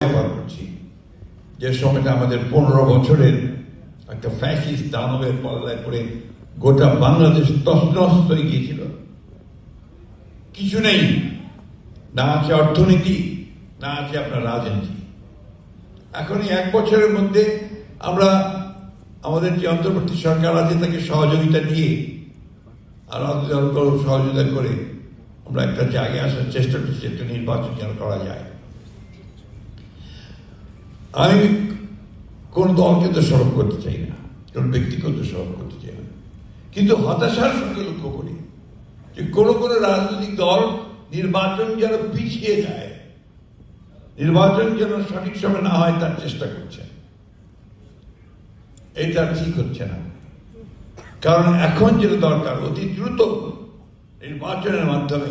ব্যবহার করছি। যে সময়টা আমাদের পনেরো বছরের একটা ফ্যাসিস্ট দানবের পাল্লায় পড়ে গোটা বাংলাদেশ তসনস হয়ে গিয়েছিল। কিছু নেই। না আছে অর্থনীতি, না আছে আপনার রাজনীতি। এখন এক বছরের মধ্যে আমরা আমাদের যে অন্তর্বর্তী সরকার আছে তাকে সহযোগিতা দিয়ে আর সহযোগিতা করে আমরা একটা জায়গায় আসার চেষ্টা করছি একটা নির্বাচন যেন করা যায়। আমি কোন দলকে দোষারোপ করতে চাই না, কোন ব্যক্তিকে দোষারোপ করতে চাই না। কিন্তু হতাশার সঙ্গে লক্ষ্য করি যে কোন কোন রাজনৈতিক দল নির্বাচন যেন পিছিয়ে যায়, নির্বাচন যেন সঠিক সময় না হয় তার চেষ্টা করছে। এটা ঠিক হচ্ছে না। কারণ এখন যেটা দরকার, অতি দ্রুত নির্বাচনের মাধ্যমে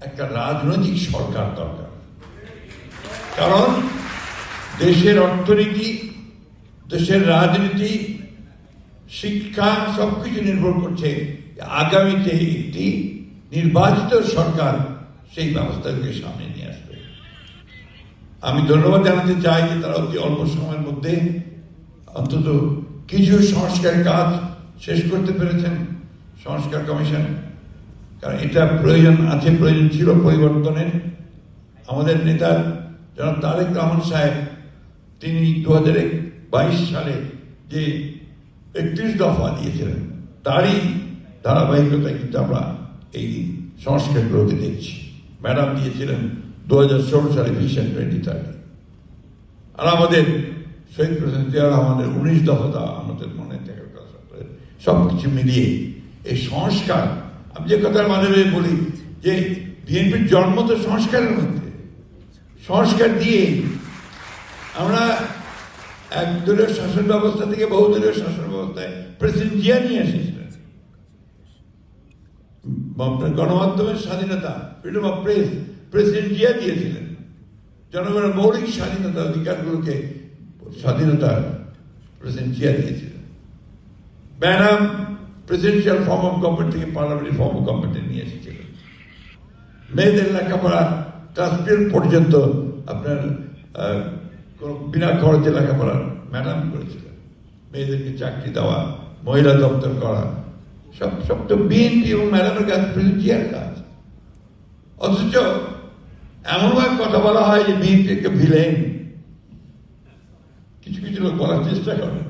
একটা রাজনৈতিক সরকার দরকার। কারণ দেশের অর্থনীতি, দেশের রাজনীতি, শিক্ষা, সবকিছু নির্ভর করছে আগামীতে একটি নির্বাচিত সরকার সেই ব্যবস্থাকে সামনে নিয়ে আসবে। আমি ধন্যবাদ জানাতে চাই যে তারা অতি অল্প সময়ের মধ্যে অন্তত কিছু সংস্কার কাজ শেষ করতে পেরেছেন, সংস্কার কমিশন। কারণ এটা প্রয়োজন আছে, প্রয়োজন ছিল পরিবর্তনের। আমাদের নেতা জনাব তারেক রহমান সাহেব তিনি দু হাজার বাইশ সালে যে একত্রিশ দফা দিয়েছিলেন, তারই ধারাবাহিকতা কিন্তু আমরা এই সংস্কারগুলোকে দেখছি। ম্যাডাম দিয়েছিলেন দু হাজার ষোলো সালে ভিশন টোয়েন্টি থার্টি আর আমাদের শহীদ প্রেসিডেন্ট জিয়া রহমানের উনিশ দফা আমাদের মনে থাকার কথা সব কিছু মিলিয়ে এই সংস্কার। আমি যে কথার মাঝে বলি যে বিএনপির জন্ম তো সংস্কারের মধ্যে। সংস্কার দিয়ে আমরা এক শাসন ব্যবস্থা থেকে বহুদলীয় শাসন ব্যবস্থায় প্রেসিডেন্ট জিয়া নিয়ে এসেছিলেন। গণমাধ্যমের স্বাধীনতা freedom of press president Zia দিয়েছিলেন। জনগণের মৌলিক স্বাধীনতা অধিকারগুলোকে স্বাধীনতা প্রেসিডেন্ট জিয়া দিয়েছিলেন। ব্যানাম প্রেসিডেন্সিয়াল ফর্ম অফ গভর্নমেন্ট থেকে পার্লামেন্টারি ফর্ম অফ গভর্নমেন্টে নিয়ে এসেছিলেন। মেয়েদের লেখাপড়া ক্লাস পর্যন্ত আপনার কোনো বিনা খরচে লেখাপড়া ম্যাডাম করেছিলেন মেয়েদেরকে চাকরি দেওয়া, মহিলা দপ্তর করা, সব সব তো বিএনপি এবং ম্যাডামের কাজ প্রেসিডেন্ট জিয়ার কাজ। অথচ এমনভাবে কথা বলা হয় যে বিএনপি একটা ভিলেন কিছু কিছু লোক বলার চেষ্টা করে।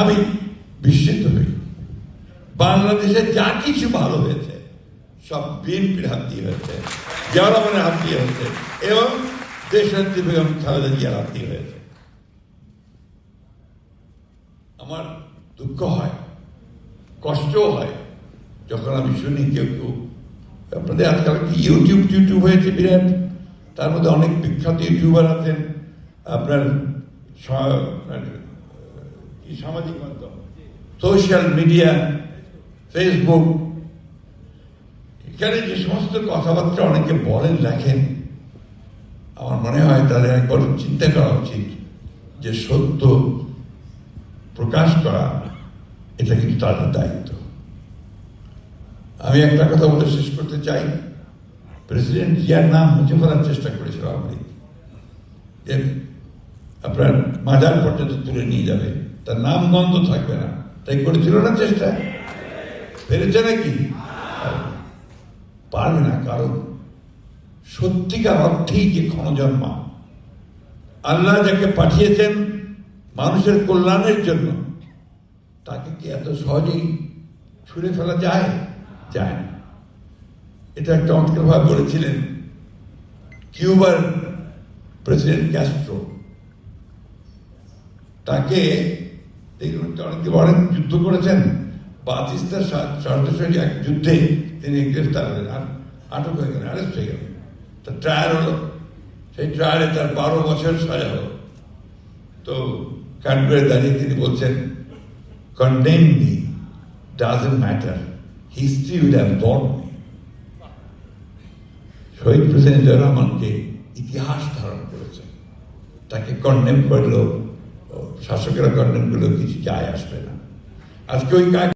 আমি বিস্মিত হই। বাংলাদেশে যা কিছু ভালো হয়েছে, সব বিএনপির হাত দিয়ে হয়েছে জনগণের হাত দিয়ে হয়েছে। এবং দেশনেত্রী বেগম খালেদা জিয়ার হাত দিয়ে হয়েছে আমার দুঃখ হয়, কষ্টও হয়, যখন আমি শুনি কেউ কেউ। আপনাদের আজকাল কি ইউটিউব টিউটিউব হয়েছে বিরাট? তার মধ্যে অনেক বিখ্যাত ইউটিউবার আছেন। আপনার সামাজিক মাধ্যম? সোশ্যাল মিডিয়া ফেসবুক এখানে যে সমস্ত কথাবার্তা অনেকে বলেন, লেখেন আমার মনে হয় তাদের একবার চিন্তা করা উচিত যে সত্য প্রকাশ করা, এটা কিন্তু তাদের দায়িত্ব। আমি একটা কথা বলে শেষ করতে চাই। প্রেসিডেন্ট জিয়ার নাম মুছে ফেলার চেষ্টা করেছিল। যে আপনার মাজার পর্যন্ত তুলে নিয়ে যাবে। তার নাম গন্ধ থাকবে না। তাই করেছিল না চেষ্টা? পেরেছে নাকি? পারবে না, কারণ সত্যিকার অর্থেই যে ক্ষণজন্মা। আল্লাহ যাকে পাঠিয়েছেন মানুষের কল্যাণের জন্য, তাকে কি এত সহজেই ছুঁড়ে ফেলা যায়? যায় না। এটা একটা চমৎকারভাবে বলেছিলেন কিউবার প্রেসিডেন্ট ক্যাস্ট্রো। তাকে অনেকে অনেক যুদ্ধ করেছেন। বাতিস্তার সঙ্গে এক যুদ্ধে তিনি গ্রেফতার হলেন আটক হয়ে গেলেন অ্যারেস্ট হয়ে গেলেন। তার ট্রায়াল হলো। সেই ট্রায়ালে তার বারো বছর সাজা হলো। তো কানপুরে দাঁড়িয়ে তিনি বলছেন condemn me doesn't matter history will have born me Shahid Zia রহমানকে ইতিহাস ধারণ করেছে। তাকে কন্ডেম করলেও শাসকেরা কন্ডেম করলেও কিছু যায় আসবে না। আজকে ওই কাজ